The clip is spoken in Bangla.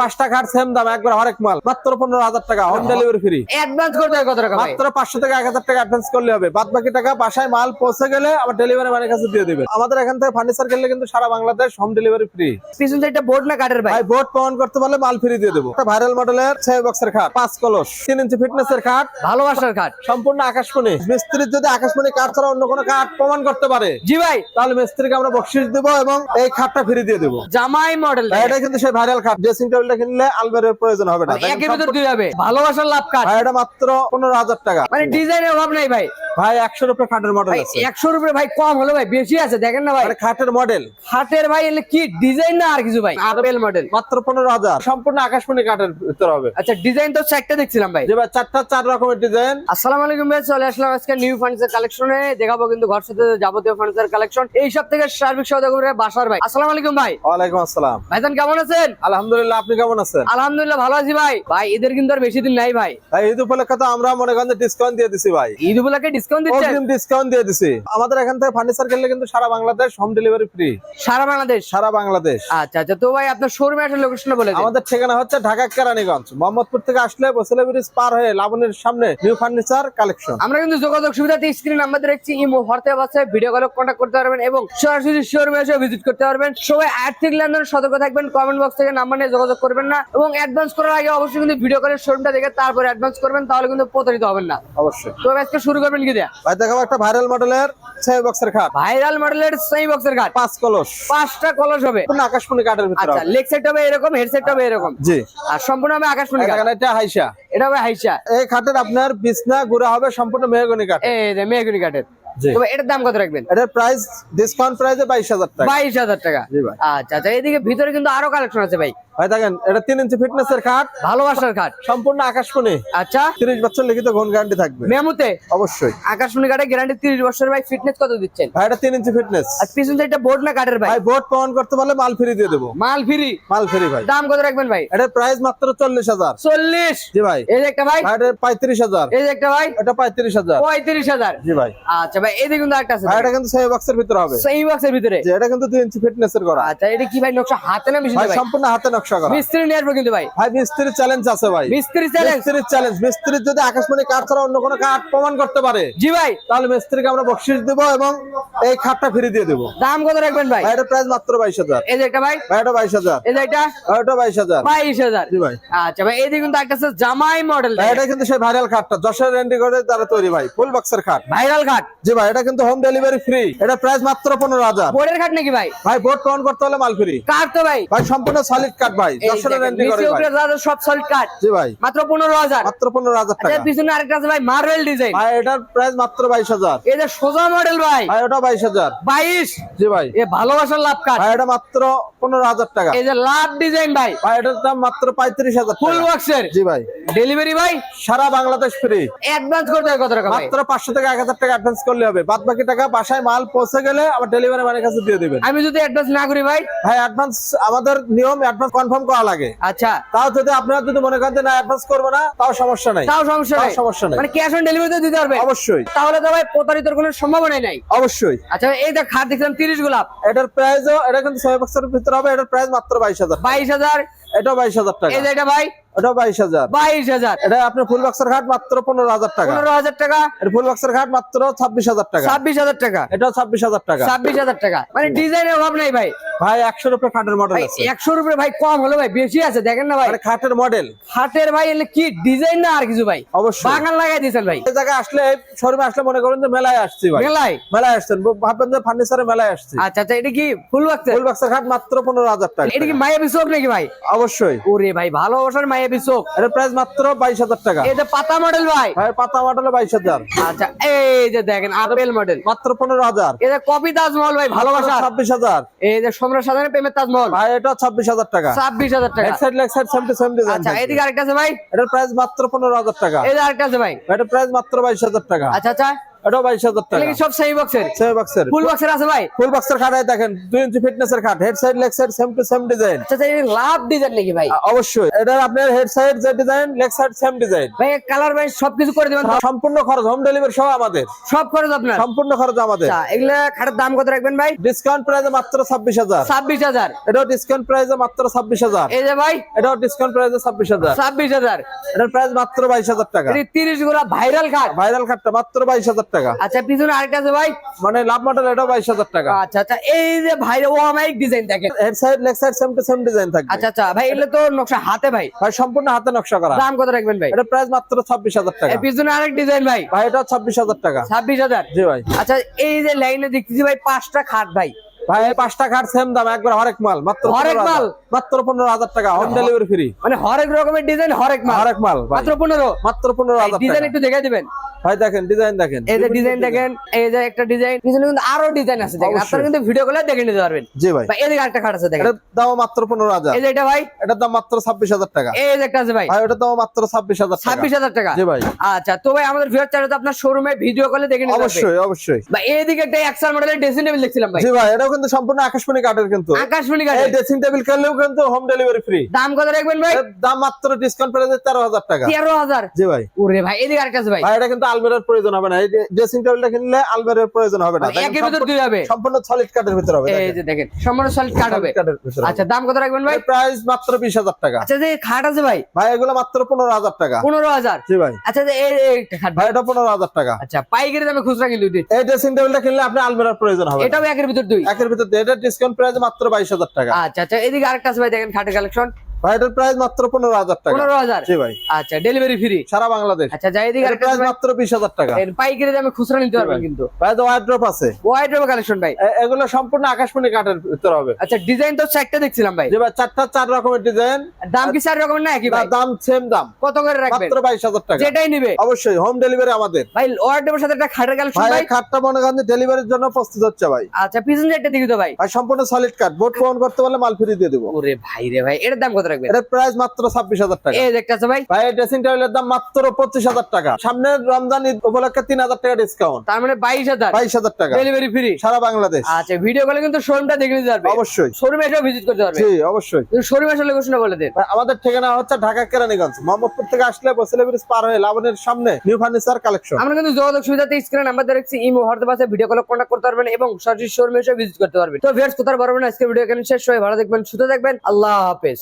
পাঁচটা খাট সেম দাম একবার হরেক মাল মাত্র পনেরো হাজার টাকা হোম ডেলিভারি ফ্রি অ্যাডভান্স করতে কত টাকা মাত্র পাঁচশো থেকে এক হাজার টাকা অ্যাডভান্স করলে হবে। বাদ বাকি টাকা বাসায় মাল পৌঁছে গেলে আমার ডেলিভারি ম্যানের কাছে দিয়ে আমাদের এখান থেকে ফার্নিচার কিনলে কিন্তু সারা বাংলাদেশ হোম ডেলিভারি ফ্রি পিছন সাইডটা বোর্ড না কাঠের ভাই? বোর্ড প্রমাণ করতে পারলে মাল ফ্রি দিয়ে দেবো। একটা ভাইরাল মডেলের ছয় বক্সের খাট পাঁচ কলস তিন ইঞ্চি খাট ভালোবাসার কাঠ সম্পূর্ণ আকাশমণি। মিস্ত্রির যদি আকাশমণি কাঠ ছাড়া অন্য কোনো কাঠ প্রমাণ করতে পারে জি ভাই। তাহলে মিস্ত্রিকে আমরা বকশিস দেবো এবং এই খাটটা ফ্রি দিয়ে দেবো। জামাই মডেল এটা কিন্তু সেই ভাইরাল খাট। ড্রেসিং টেবিলটা কিনলে আলমারির প্রয়োজন হবে না। দেখেন একের ভিতর দুই হবে। ভালোবাসার লাভ কাজ এটা মাত্র পনেরো হাজার টাকা। মানে ডিজাইনের অভাব নাই ভাই। ভাই একশোর উপরে খাটের মডেল একশো রুপে ভাই কম হলো ভাই বেশি আছে দেখেন না ভাই। খাটের মডেল হাটের ভাই এলে কি ডিজাইন না আর কিছু ভাই? আপেল মডেল মাত্র পনেরো হাজার। সম্পূর্ণ আকাশমণি কাঠের ভিতরে হবে। আচ্ছা ডিজাইন তো চারটা দেখছিলাম ভাই। যে ভাই চারটা চার রকমের ডিজাইন আসসালামু আলাইকুম ভাই চলে আসলাম আজকে নিউ ফার্নিচার কালেকশনে দেখাবো কিন্তু ঘর সাথে যাবতীয় ফার্নিচার কালেকশন এই সব থেকে সার্বিক সহযোগী বাসার ভাই। আসসালামু আলাইকুম ভাই। ওয়ালাইকুম আসসালাম। ভাইজান কেমন আছেন? আলহামদুলিল্লাহ আপনি কেমন আছেন? আলহামদুলিল্লাহ ভালো আছি ভাই। ভাই এদের কিন্তু আর বেশি দিন নাই ভাই। ভাই ঈদ উপলক্ষে তো আমরা মনে করেন ডিসকাউন্ট দিয়ে দিছি ভাই। ঈদ উপলক্ষে ডিসকাউন্ট দিচ্ছেন? অগ্রিম ডিসকাউন্ট দিয়ে দিছি। আমাদের এখান থেকে ফার্নিচার কিনলে কিন্তু সারা বাংলাদেশ হোম ডেলিভারি ফ্রি সারা বাংলাদেশ? সারা বাংলাদেশ। আচ্ছা আচ্ছা। তো ভাই আপনার শোরুমে একটা লোকেশনটা বলে আমাদের ঠিকানা হচ্ছে ঢাকা কেরানীগঞ্জ। মোহাম্মদপুর থেকে আসলে বসলে ব্রিজ পার হয়ে লাবণীর সামনে নিউ ফার্নিচার কালেকশন আমরা কিন্তু যোগাযোগ সুবিধাতে স্ক্রিন নাম্বার দেখছি ইমো হোয়াটসঅ্যাপ আছে ভিডিও কলে কন্ট্যাক্ট করতে পারবেন এবং সরাসরি শোরুমে এসে ভিজিট করতে পারবেন। সবাই আর্থিক লেনদেন সতর্ক থাকবেন কমেন্ট বক্স থেকে নাম্বার নিয়ে যোগাযোগ করবেন না এবং অ্যাডভান্স করার আগে অবশ্যই কিন্তু ভিডিও কলের শোরুমটা দেখে তারপরে অ্যাডভান্স করবেন তাহলে কিন্তু প্রতারিত হবেন না। অবশ্যই। তো আজকে শুরু করবেন কি দেয়া ভাই দেখাবো একটা ভাইরাল মডেলের ছয় বক্সের খাট। ভাইরাল মডেলের সেই বক্সের কাঠ পাঁচ কলস। পাঁচটা কলস হবে। আকাশমণি কাঠের ভিতরে আচ্ছা লেগ সেট হবে এরকম হেড সেট হবে এরকম। জি। আর সম্পূর্ণ হবে আকাশমণি কাঠ। এটা হাইসা। এটা হবে হাইসা। এই খাটের আপনার বিছনা গুড়া হবে সম্পূর্ণ মেহগনি কাঠ এই যে কাঠের। তবে এটার দাম কত রাখবেন? এটার প্রাইস ডিসকাউন্ট প্রাইসে বাইশ হাজার টাকা। বাইশ হাজার টাকা। আচ্ছা আচ্ছা এদিকে ভিতরে কিন্তু আরও কালেকশন আছে ভাই। ভাই দেখেন এটা তিন ইঞ্চি ফিটনেস এর খাট। ভালোবাসার কাঠ সম্পূর্ণ আকাশমণি। আচ্ছা। তিরিশ বছর লিখিত ঘন গ্যারান্টি থাকবে। মেমুতে? অবশ্যই। আকাশমণি কাঠে গ্যারান্টি তিরিশ বছর ভাই ফিটনেস কত দিচ্ছেন? ভাই এটা তিন ইঞ্চি ফিটনেস আর পিছন সাইডটা বোর্ড না কাঠের ভাই? ভাই বোর্ড প্রমাণ করতে পারলে মাল ফ্রি দিয়ে দেবো। মাল ফ্রি মাল ফ্রি ভাই। দাম কত রাখবেন ভাই? এটার প্রাইস মাত্র চল্লিশ হাজার। চল্লিশ? জি ভাই। এই যে একটা ভাই। এটা পঁয়ত্রিশ হাজার। এই যে একটা ভাই। এটা পঁয়ত্রিশ হাজার। পঁয়ত্রিশ হাজার। জি ভাই। আচ্ছা ভাই এই কিন্তু একটা আছে ভাই এটা কিন্তু সেই বক্সের ভিতরে হবে। সেই বক্সের ভিতরে? এটা কিন্তু দুই ইঞ্চি ফিটনেস এর করা। আচ্ছা এটা কি ভাই নকশা হাতে না ভাই সম্পূর্ণ হাতে নকশা করা। মিস্ত্রি নিয়ে আসব কিন্তু ভাই। ভাই মিস্ত্রির চ্যালেঞ্জ আছে ভাই। মিস্ত্রি চ্যালেঞ্জ মিস্ত্রির চ্যালেঞ্জ মিস্ত্রির যদি আকাশমণি কাঠ ছাড়া অন্য কোনো কাঠ প্রমাণ করতে পারে জি ভাই। তাহলে মিস্ত্রিকে আমরা দেবো এবং এই খাটটা ফ্রি দিয়ে দেবো। দাম কত রাখবেন ভাই? এটা প্রাইস মাত্র বাইশ হাজার। এই যে একটা ভাই। ভাই এটা বাইশ হাজার। এই যে এটা হাজার। বাইশ হাজার। জি ভাই। আচ্ছা ভাই এই আছে জামাই মডেল এটা কিন্তু সেই ভাইরাল খাটটা যশোর রেন্ডি করে দ্বারা তৈরি ভাই ফুল বক্সের খাট। ভাইরাল ঘাট জি ভাই এটা কিন্তু হোম ডেলিভারি ফ্রি এটা প্রাইস মাত্র পনেরো হাজার। বোর্ডের ঘাট নাকি ভাই? ভাই বোর্ড প্রমাণ করতে হলে মাল ফ্রি। কার তো ভাই। ভাই সম্পূর্ণ সলিড কাঠ। ভাই এই যশোর করে ভাই। উপরে যা যা সব সলিড কাট জি ভাই। মাত্র পনেরো হাজার। মাত্র পনেরো হাজার আচ্ছা পিছনে আরেকটা আছে ভাই মার্বেল ডিজাইন ভাই এটার প্রাইস মাত্র বাইশ হাজার। এই যে সোজা মডেল ভাই। ভাই ওটা বাইশ হাজার। বাইশ। জি ভাই। এ ভালোবাসার লাভ কাট ভাই এটা মাত্র পনেরো হাজার টাকা। এই যে লাভ ডিজাইন ভাই। ভাই এটার দাম মাত্র পঁয়ত্রিশ হাজার ফুল টাকা। বক্সের জি ভাই। ডেলিভারি ভাই সারা বাংলাদেশ ফ্রি অ্যাডভান্স করতে কত টাকা মাত্র পাঁচশো থেকে এক হাজার টাকা অ্যাডভান্স করলে হবে। বাদ বাকি টাকা বাসায় মাল পৌঁছে গেলে আমার ডেলিভারি ম্যানের কাছে দিয়ে দিবেন। আমি যদি অ্যাডভান্স না করি ভাই? ভাই অ্যাডভান্স আমাদের নিয়ম অ্যাডভান্স কনফার্ম করা লাগে। আচ্ছা। তাও যদি আপনারা যদি মনে করেন না অ্যাডভান্স করব না তাও সমস্যা নাই। তাও সমস্যা নাই। সমস্যা নাই। মানে ক্যাশ অন ডেলিভারি দিতে পারবে অবশ্যই। তাহলে তো ভাই প্রতারিতর কোনো সম্ভাবনাই নাই। অবশ্যই। আচ্ছা এই দেখ খাট দেখলাম তিরিশ গোলাপ। এটার প্রাইসও এটা কিন্তু ছয় বছরের ভিতরে হবে এটার প্রাইস মাত্র বাইশ হাজার বাইশ হাজার। এটাও বাইশ হাজার টাকা। এই যে এটা ভাই এটাও বাইশ হাজার। বাইশ হাজার। এটা আপনার ফুল বক্সের ঘাট মাত্র পনেরো হাজার টাকা। পনেরো হাজার টাকা। ফুল বক্সের ঘাট মাত্র ছাব্বিশ হাজার টাকা। ছাব্বিশ হাজার টাকা। এটাও ছাব্বিশ হাজার টাকা। ছাব্বিশ হাজার টাকা। মানে ডিজাইনের অভাব নাই ভাই। ভাই একশোর উপরে খাটের মডেল ভাই কম হলো ভাই বেশি আছে দেখেন না ভাই। খাটের মডেল ভাই এলে কি ডিজাইন না আর কিছু ভাই? অবশ্যই। বাগান লাগাই দিয়েছেন ভাই। জায়গায় আসলে শোরুমে আসলে মনে করেন যে মেলায় আসছি ভাই। মেলায়? মেলায় আসছেন। ভাববেন যে ফার্নিচারের মেলায় আসছি। আচ্ছা আচ্ছা এটা কি ফুল বাক্স ফুল বক্সের ঘাট মাত্র পনেরো হাজার টাকা এটা কি মায়াবী চোখ নাকি ভাই? অবশ্যই। ওরে ভাই ভালোবাসার মায়াবী চোখ এটার প্রাইস মাত্র বাইশ হাজার টাকা। এটা পাতা মডেল ভাই। ভাই পাতা মডেল বাইশ হাজার। আচ্ছা এই যে দেখেন আপেল মডেল মাত্র পনেরো হাজার। এটা কপি তাজমহল ভাই ভালোবাসা। ছাব্বিশ হাজার। এই যে সম্রাট সাধারণ প্রেমের তাজমহল। ভাই এটা ছাব্বিশ হাজার টাকা। ছাব্বিশ হাজার টাকা। এক side leg side same to same design আচ্ছা এদিকে আরেকটা আছে ভাই। এটার প্রাইস মাত্র পনেরো হাজার টাকা। এই আরেকটা আছে ভাই। এটার প্রাইস মাত্র বাইশ হাজার টাকা। আচ্ছা আচ্ছা। বাইশ হাজার টাকা। সব সেই বক্সের সেমি বক্সের ফুল বক্সের আছে ভাই? ফুল বক্সের খাটাই দেখেন দুই ইঞ্চি ফিটনেসের খাট head side leg side same to same design আচ্ছা এই লাভ ডিজাইন নাকি ভাই? অবশ্যই। এটা আপনার হেড সাইড যে design leg side same design ভাই কালার ভাই সবকিছু করে দিবেন সম্পূর্ণ খরচ হোম ডেলিভারি সহ আমাদের। সব খরচ আপনার? সম্পূর্ণ খরচ আমাদের। আচ্ছা এগুলা খাটের দাম কত রাখবেন ভাই? ডিসকাউন্ট প্রাইসে মাত্র ছাব্বিশ হাজার। ছাব্বিশ হাজার। এটাও ডিসকাউন্ট প্রাইসে মাত্র ছাব্বিশ হাজার। এই যে ভাই এটাও ডিসকাউন্ট প্রাইসে ছাব্বিশ হাজার। ছাব্বিশ হাজার। এটার প্রাইস মাত্র বাইশ হাজার টাকা। তিরিশগুলা ভাইরাল খাট। ভাইরাল খাটটা মাত্র বাইশ হাজার টাকা। আচ্ছা পিছনে আরেকটা আছে ভাই। মানে লাভ মডেল বাইশ হাজার টাকা। আচ্ছা আচ্ছা এই যে ভাই ও আমার ডিজাইন দেখেন। Head side leg side same to same design থাকবে। আচ্ছা আচ্ছা ভাই এগুলো তো নকশা হাতে ভাই। ভাই সম্পূর্ণ হাতে নকশা করা। দাম কত রাখবেন ভাই? এটা প্রাইস মাত্র ছাব্বিশ হাজার টাকা। এই পিছনে আরেক ডিজাইন ভাই। ভাই এটা ছাব্বিশ হাজার টাকা। ছাব্বিশ হাজার? জি ভাই। আচ্ছা এই যে লাইনে দেখতেছি ভাই পাঁচটা খাট ভাই। ভাই পাঁচটা খাট সেম দাম একবার হরেক মাল মাত্র হরেক মাল? মাত্র পনেরো হাজার টাকা হোম ডেলিভারি ফ্রি মানে হরেক রকমের ডিজাইন হরেক মাল। হরেক মাল মাত্র পনেরো? মাত্র পনেরো হাজার ডিজাইন একটু দেখে দিবেন। ভাই দেখেন ডিজাইন দেখেন। এই যে ডিজাইন দেখেন এই যে একটা ডিজাইন পিছনে কিন্তু আরও ডিজাইন আছে দেখেন। আপনারা কিন্তু ভিডিও কলে দেখে নিতে পারবেন। জি ভাই। ভাই এদিকে আরেকটা খাট আছে দেখেন। এটার দাম মাত্র পনেরো হাজার। এই যে এটা ভাই। এটার দাম মাত্র ছাব্বিশ হাজার টাকা। এই যে একটা আছে ভাই। ভাই ওটার দাম মাত্র ছাব্বিশ হাজার টাকা। ছাব্বিশ হাজার টাকা। জি ভাই। আচ্ছা তো ভাই আমাদের ভিউয়ার চ্যানেল আপনার শোরুমে ভিডিও কলে দেখে নিতে পারবেন অবশ্যই অবশ্যই। ভাই এইদিকে একটা এক্সেল মডেলের ড্রেসিং টেবিল দেখছিলাম ভাই। জি ভাই এটাও কিন্তু সম্পূর্ণ আকাশমণি কাঠের কিন্তু। আকাশমণি এই কাঠের ড্রেসিং টেবিল কিনলেও কিন্তু হোম ডেলিভারি ফ্রি দাম কত রাখবেন ভাই? দাম মাত্র ডিসকাউন্ট প্রাইসে তেরো হাজার টাকা। তেরো হাজার। জি ভাই। ওরে ভাই এদিকে আরেকটা আছে ভাই। ভাই এটা কিন্তু আলমারির প্রয়োজন হবে না। এই ড্রেসিং টেবিলটা কিনলে আলমারির প্রয়োজন হবে না। মানে একের ভিতর দুই হবে। সম্পূর্ণ সলিড কাঠের ভিতর হবে এই যে দেখেন সম্পূর্ণ সলিড কাট হবে। আচ্ছা দাম কত রাখবেন ভাই? প্রাইস মাত্র বিশ হাজার টাকা। আচ্ছা যে খাট আছে ভাই? ভাই এগুলো মাত্র পনেরো হাজার টাকা। পনেরো হাজার? জি ভাই। আচ্ছা যে এই খাট ভাই এটা পনেরো হাজার টাকা। আচ্ছা পাইকারি দামে খুচরা দিন এই ড্রেসিং টেবিলটা কিনলে আপনি আলমারির প্রয়োজন হবে। এটাও একের ভিতর দুই? একের ভিতর দিয়ে এটা ডিসকাউন্ট প্রাইস মাত্র বাইশ হাজার টাকা। আচ্ছা আচ্ছা এদিকে আরেকটা আছে ভাই দেখেন খাটের কালেকশন ভাই প্রাইস মাত্র পনেরো হাজার টাকা। পনেরো হাজার? জি ভাই। আচ্ছা ডেলিভারি ফ্রি সারা বাংলাদেশ। আচ্ছা যাই প্রাইস মাত্র বিশ হাজার টাকা। এর পাইকারি দামে খুচরা নিতে পারবেন কিন্তু। ভাই তো আছে। ওয়াইড কালেকশন ভাই। এগুলো সম্পূর্ণ আকাশমণি কাঠের ভিতর হবে। আচ্ছা ডিজাইন তো চারটা দেখছিলাম ভাই। যে ভাই চারটা চার রকমের ডিজাইন দাম কি চার রকমের না একই ভাই? দাম সেম দাম। কত করে রাখবেন? মাত্র বাইশ হাজার টাকা। যেটাই নিবে। অবশ্যই হোম ডেলিভারি আমাদের। ভাই ওয়ার্ডের সাথে একটা খাটের কালেকশন ভাই খাটটা মনে করেন ডেলিভারির জন্য প্রস্তুত হচ্ছে ভাই। আচ্ছা পিছন সাইডটা দেখি তো ভাই। সম্পূর্ণ সলিড কাঠ বোর্ড পূরণ করতে পারলে মাল ফ্রি দিয়ে দেবো। ওরে ভাই রে ভাই এটার দাম কত রাখবেন। এটার প্রাইস মাত্র ছাব্বিশ হাজার টাকা। এই আছে ভাই। ভাই এই ড্রেসিং টেবিলের দাম মাত্র পঁচিশ হাজার টাকা। সামনের রমজান ঈদ উপলক্ষে তিন হাজার টাকা ডিসকাউন্ট তার মানে বাইশ হাজার। বাইশ হাজার টাকা। ডেলিভারি ফ্রি সারা বাংলাদেশ। আচ্ছা ভিডিও কলে কিন্তু শোরুমটা দেখে নিতে পারবে। অবশ্যই। শোরুমে এসেও ভিজিট করতে পারবে। জি অবশ্যই। শোরুমে আসলে ঘোষণা বলে দেন। আমাদের ঠিকানা হচ্ছে ঢাকা কেরানীগঞ্জ। মোহাম্মদপুর থেকে আসলে বসিলে ব্রিজ পার হয়ে লাবণের সামনে নিউ ফার্নিচার কালেকশন আমরা কিন্তু যোগাযোগ সুবিধাতে স্ক্রিনে নাম্বার দেখছি ইমো হোয়াটসঅ্যাপ আছে ভিডিও কলে কন্ট্যাক্ট করতে পারবেন এবং সরাসরি শোরুমে এসে ভিজিট করতে পারবেন। তো ভিউয়ার্স কোথাও পারবেন আজকে ভিডিও এখানে শেষ। হয়ে ভালো দেখবেন সুস্থ থাকবেন। আল্লাহ হাফেজ।